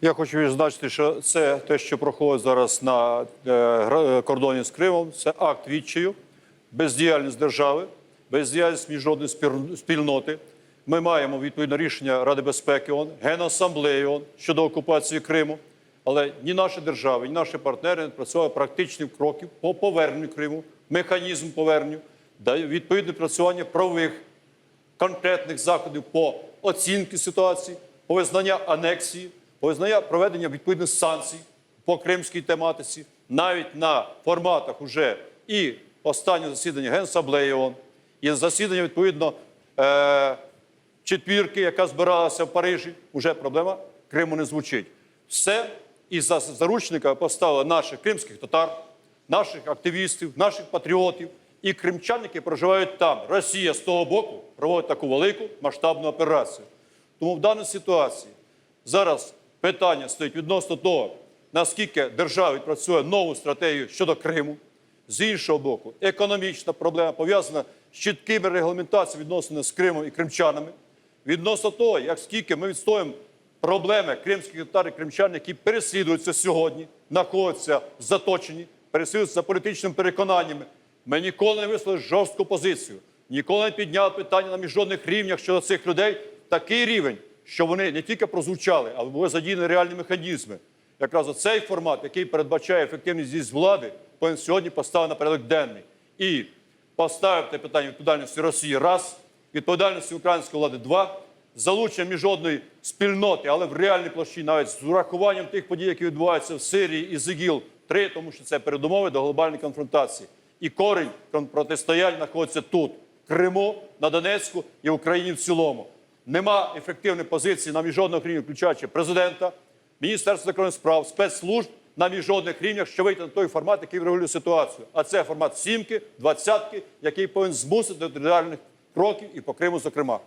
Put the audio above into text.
Я хочу відзначити, що це те, що проходить зараз на е, е, кордоні з Кримом, це акт відчаю, бездіяльність держави, бездіяльність міжнародної спільноти. Ми маємо відповідне рішення Ради безпеки ООН, Генасамблеї ООН щодо окупації Криму. Але ні наші держави, ні наші партнери не працювали практичних кроків по поверненню Криму, механізм поверненню, да відповідне працювання правових конкретних заходів по оцінці ситуації, по визнання анексії, по визнання проведення відповідних санкцій по кримській тематиці, навіть на форматах уже і останнє засідання Генасамблеї ООН, і засідання відповідно е, четвірки, яка збиралася в Парижі, вже проблема Криму не звучить. Все із за заручника поставили наших кримських татар, наших активістів, наших патріотів і кримчан, проживають там. Росія з того боку проводить таку велику масштабну операцію. Тому в даній ситуації зараз питання стоїть відносно того, наскільки держава відпрацює нову стратегію щодо Криму. З іншого боку, економічна проблема пов'язана з чіткими регламентаціями відносин з Кримом і кримчанами. Відносно того, як скільки ми відстоїмо проблеми кримських татар і кримчан, які переслідуються сьогодні, знаходяться в заточенні, переслідуються політичними переконаннями. Ми ніколи не висловили жорстку позицію, ніколи не підняли питання на міжнародних рівнях щодо цих людей. Такий рівень, що вони не тільки прозвучали, але були задіяні реальні механізми. Якраз оцей формат, який передбачає ефективність зі влади, повинен сьогодні поставити на порядок денний. І поставити питання відповідальності Росії раз, відповідальності української влади два, залучення міжнародної спільноти, але в реальній площині, навіть з урахуванням тих подій, які відбуваються в Сирії і ЗІГІЛ, три, тому що це передумови до глобальної конфронтації. І корінь протистоянь знаходиться тут, в Криму, на Донецьку і в Україні в цілому. Нема ефективної позиції на міжнародних рівнях, включаючи президента, міністерства закордонних справ, спецслужб на міжнародних рівнях, що вийти на той формат, який врегулює ситуацію. А це формат сімки, двадцятки, який повинен змусити до реальних кроків і по Криму, зокрема.